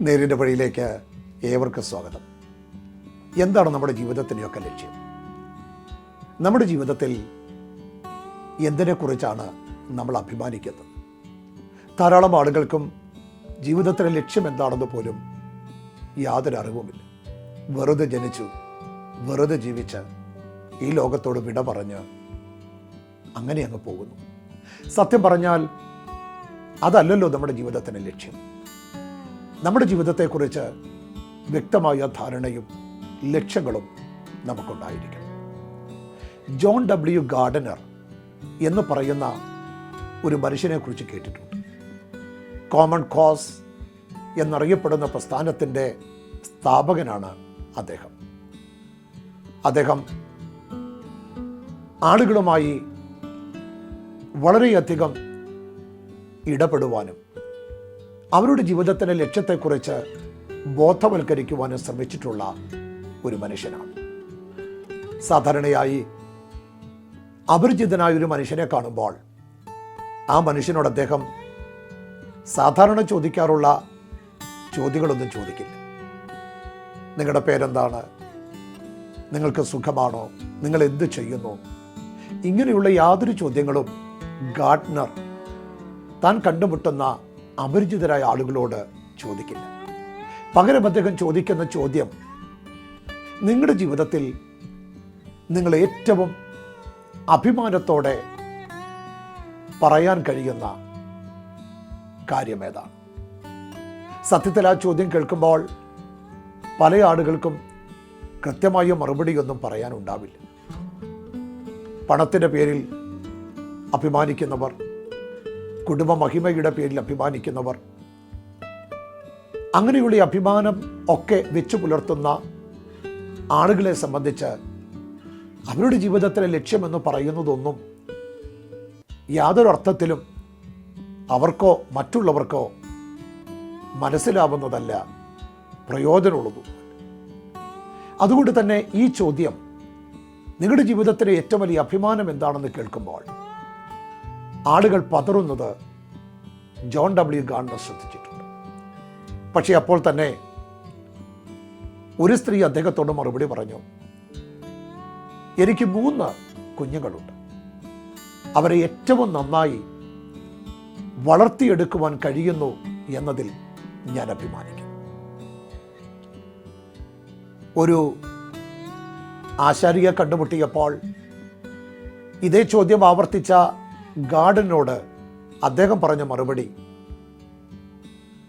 നേരിന്റെ വഴിയിലേക്ക് ഏവർക്കും സ്വാഗതം. എന്താണ് നമ്മുടെ ജീവിതത്തിന്റെയൊക്കെ ലക്ഷ്യം? നമ്മുടെ ജീവിതത്തിൽ എന്തിനെക്കുറിച്ചാണ് നമ്മൾ അഭിമാനിക്കുന്നത്? ധാരാളം ആളുകൾക്കും ജീവിതത്തിലെ ലക്ഷ്യം എന്താണെന്ന് പോലും യാതൊരു അറിവുമില്ല. വെറുതെ ജനിച്ചു വെറുതെ ജീവിച്ച് ഈ ലോകത്തോട് വിട പറഞ്ഞ് അങ്ങനെ അങ്ങ് പോകുന്നു. സത്യം പറഞ്ഞാൽ അതല്ലല്ലോ നമ്മുടെ ജീവിതത്തിന്റെ ലക്ഷ്യം. നമ്മുടെ ജീവിതത്തെക്കുറിച്ച് വ്യക്തമായ ധാരണയും ലക്ഷ്യങ്ങളും നമുക്കുണ്ടായിരിക്കണം. ജോൺ ഡബ്ല്യു ഗാർഡനർ എന്ന് പറയുന്ന ഒരു മനുഷ്യനെക്കുറിച്ച് കേട്ടിട്ടുണ്ട്. കോമൺ കോസ് എന്നറിയപ്പെടുന്ന പ്രസ്ഥാനത്തിന്റെ സ്ഥാപകനാണ് അദ്ദേഹം. അദ്ദേഹം ആളുകളുമായി വളരെയധികം ഇടപെടുവാനും അവരുടെ ജീവിതത്തിന്റെ ലക്ഷ്യത്തെക്കുറിച്ച് ബോധവൽക്കരിക്കുവാനും ശ്രമിച്ചിട്ടുള്ള ഒരു മനുഷ്യനാണ്. സാധാരണയായി അപരിചിതനായ ഒരു മനുഷ്യനെ കാണുമ്പോൾ ആ മനുഷ്യനോട് അദ്ദേഹം സാധാരണ ചോദിക്കാറുള്ള ചോദ്യങ്ങളൊന്നും ചോദിക്കില്ല. നിങ്ങളുടെ പേരെന്താണ്? നിങ്ങൾക്ക് സുഖമാണോ? നിങ്ങൾ എന്ത് ചെയ്യുന്നു? ഇങ്ങനെയുള്ള യാതൊരു ചോദ്യങ്ങളും ഗാർഡ്നർ താൻ കണ്ടുമുട്ടുന്ന അപരിചിതരായ ആളുകളോട് ചോദിക്കില്ല. പകരം അദ്ദേഹം ചോദിക്കുന്ന ചോദ്യം നിങ്ങളുടെ ജീവിതത്തിൽ നിങ്ങൾ ഏറ്റവും അഭിമാനത്തോടെ പറയാൻ കഴിയുന്ന കാര്യമേതാണ്? സത്യത്തിൽ ആ ചോദ്യം കേൾക്കുമ്പോൾ പല ആളുകൾക്കും കൃത്യമായ മറുപടിയൊന്നും പറയാനുണ്ടാവില്ല. പണത്തിന്റെ പേരിൽ അഭിമാനിക്കുന്നവർ കുടുംബ മഹിമയുടെ പേരിൽ അഭിമാനിക്കുന്നവർ. അങ്ങനെയുള്ള ഈ അഭിമാനം ഒക്കെ വെച്ചു പുലർത്തുന്ന ആളുകളെ സംബന്ധിച്ച് അവരുടെ ജീവിതത്തിലെ ലക്ഷ്യമെന്ന് പറയുന്നതൊന്നും യാതൊരു അർത്ഥത്തിലും അവർക്കോ മറ്റുള്ളവർക്കോ മനസ്സിലാവുന്നതല്ല പ്രയോജനമുള്ളതും. അതുകൊണ്ട് തന്നെ ഈ ചോദ്യം നിങ്ങളുടെ ജീവിതത്തിലെ ഏറ്റവും വലിയ അഭിമാനം എന്താണെന്ന് കേൾക്കുമ്പോൾ ആളുകൾ പതറുന്നത് ജോൺ ഡബ്ല്യു ഗാണ്ടർ ശ്രദ്ധിച്ചിട്ടുണ്ട്. പക്ഷേ അപ്പോൾ തന്നെ ഒരു സ്ത്രീ അദ്ദേഹത്തോട് മറുപടി പറഞ്ഞു എനിക്ക് മൂന്ന് കുഞ്ഞുങ്ങളുണ്ട്. അവരെ ഏറ്റവും നന്നായി വളർത്തിയെടുക്കുവാൻ കഴിയുന്നു എന്നതിൽ ഞാൻ അഭിമാനിക്കുന്നു. ഒരു ആശാരിയെ കണ്ടുമുട്ടിയപ്പോൾ ഇതേ ചോദ്യം ആവർത്തിച്ച ഗാർഡനോട് അദ്ദേഹം പറഞ്ഞ മറുപടി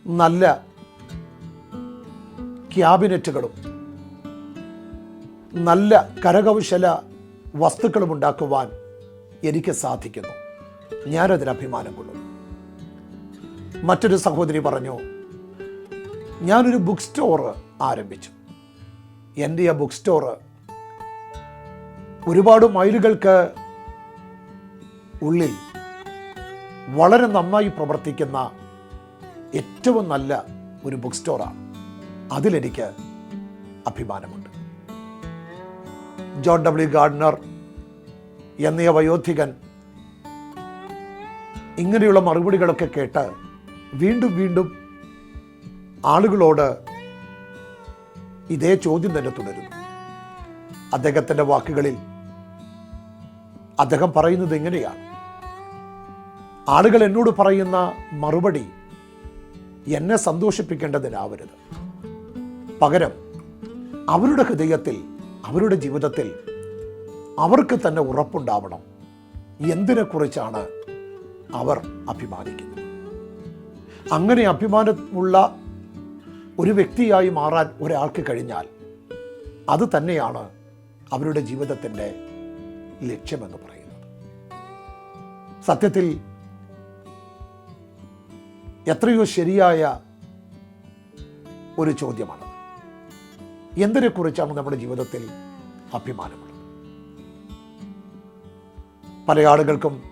നല്ല ക്യാബിനറ്റുകളും നല്ല കരകൗശല വസ്തുക്കളും ഉണ്ടാക്കുവാൻ എനിക്ക് സാധിക്കുന്നു. ഞാനതിന് അഭിമാനം കൊള്ളുന്നു മറ്റൊരു സഹോദരി പറഞ്ഞു ഞാനൊരു ബുക്ക് സ്റ്റോർ ആരംഭിച്ചു. എന്റെ ആ ബുക്ക് സ്റ്റോർ ഒരുപാട് മൈലുകൾക്ക് ഉള്ളിൽ വളരെ നന്നായി പ്രവർത്തിക്കുന്ന ഏറ്റവും നല്ല ഒരു ബുക്ക് സ്റ്റോറാണ് അതിലെനിക്ക് അഭിമാനമുണ്ട്. ജോൺ ഡബ്ല്യു ഗാർഡനർ എന്നീ വയോധികൻ ഇങ്ങനെയുള്ള മറുപടികളൊക്കെ കേട്ട് വീണ്ടും വീണ്ടും ആളുകളോട് ഇതേ ചോദ്യം തന്നെ തുടരുന്നു. അദ്ദേഹത്തിന്റെ വാക്കുകളിൽ അദ്ദേഹം പറയുന്നത് എങ്ങനെയാണ് ആളുകൾ എന്നോട് പറയുന്ന മറുപടി എന്നെ സന്തോഷിപ്പിക്കേണ്ടതിനാവരുത്. പകരം അവരുടെ ഹൃദയത്തിൽ അവരുടെ ജീവിതത്തിൽ അവർക്ക് തന്നെ ഉറപ്പുണ്ടാവണം. എന്തിനെക്കുറിച്ചാണ് അവർ അഭിമാനിക്കുന്നത്? അങ്ങനെ അഭിമാനമുള്ള ഒരു വ്യക്തിയായി മാറാൻ ഒരാൾക്ക് കഴിഞ്ഞാൽ അത് തന്നെയാണ് അവരുടെ ജീവിതത്തിന്റെ ലക്ഷ്യമെന്ന് പറയുന്നത്. സത്യത്തിൽ എത്രയോ ശരിയായ ഒരു ചോദ്യമാണ്. എന്തിനെക്കുറിച്ചാണ് നമ്മുടെ ജീവിതത്തിൽ അഭിമാനമുള്ളത്? പല ആളുകൾക്കും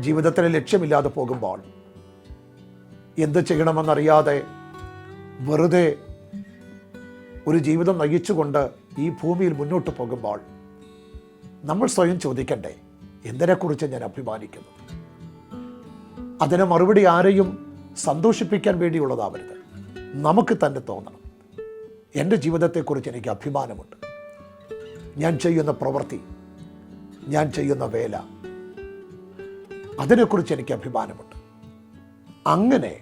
ജീവിതത്തിന് ലക്ഷ്യമില്ലാതെ പോകുമ്പോൾ എന്ത് ചെയ്യണമെന്നറിയാതെ വെറുതെ ഒരു ജീവിതം നയിച്ചുകൊണ്ട് ഈ ഭൂമിയിൽ മുന്നോട്ട് പോകുമ്പോൾ നമ്മൾ സ്വയം ചോദിക്കണ്ടേ എന്തിനെക്കുറിച്ച് ഞാൻ അഭിമാനിക്കുന്നു അതിന് മറുപടി ആരെയും സന്തോഷിപ്പിക്കാൻ വേണ്ടിയുള്ളതാവരുത്. നമുക്ക് തന്നെ തോന്നണം. എന്റെ ജീവിതത്തെക്കുറിച്ച് എനിക്ക് അഭിമാനമുണ്ട്. ഞാൻ ചെയ്യുന്ന പ്രവൃത്തി ഞാൻ ചെയ്യുന്ന വേല അതിനെക്കുറിച്ച് എനിക്ക് അഭിമാനമുണ്ട്. അങ്ങനെ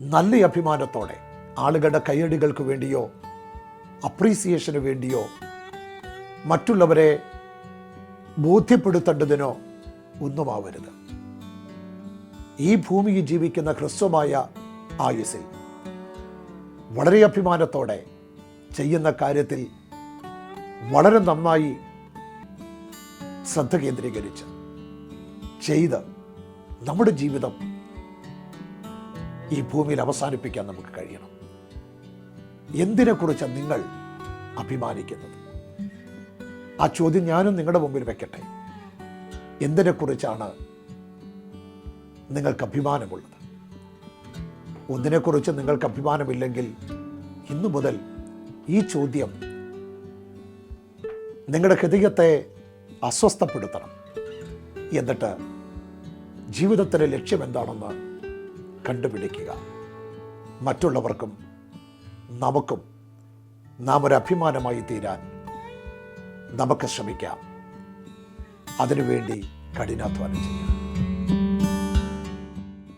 നല്ല അഭിമാനത്തോടെ ആളുകളുടെ കയ്യടികൾക്ക് വേണ്ടിയോ അപ്രീസിയേഷന് വേണ്ടിയോ മറ്റുള്ളവരെ ബോധ്യപ്പെടുത്തേണ്ടതിനോ ഒന്നുമാവരുത്. ഈ ഭൂമിയിൽ ജീവിക്കുന്ന ഹ്രസ്വമായ ആയുസിൽ വളരെ അഭിമാനത്തോടെ ചെയ്യുന്ന കാര്യത്തിൽ വളരെ നന്നായി ശ്രദ്ധ കേന്ദ്രീകരിച്ച് ചെയ്ത് നമ്മുടെ ജീവിതം ഈ ഭൂമിയിൽ അവസാനിപ്പിക്കാൻ നമുക്ക് കഴിയണം. എന്തിനെക്കുറിച്ചാണ് നിങ്ങൾ അഭിമാനിക്കുന്നത്? ആ ചോദ്യം ഞാനും നിങ്ങളുടെ മുമ്പിൽ വെക്കട്ടെ. എന്തിനെക്കുറിച്ചാണ് നിങ്ങൾക്ക് അഭിമാനമുള്ളത്. ഒന്നിനെക്കുറിച്ച് നിങ്ങൾക്ക് അഭിമാനമില്ലെങ്കിൽ ഇന്നു മുതൽ ഈ ചോദ്യം നിങ്ങളുടെ ഹൃദയത്തെ അസ്വസ്ഥപ്പെടുത്തണം. എന്നിട്ട് ജീവിതത്തിലെ ലക്ഷ്യം എന്താണെന്ന് കണ്ടുപിടിക്കുക. മറ്റുള്ളവർക്കും നമുക്കും നാം ഒരു അഭിമാനമായി തീരാൻ നമുക്ക് ശ്രമിക്കാം. അതിനുവേണ്ടി കഠിനാധ്വാനം ചെയ്യാം.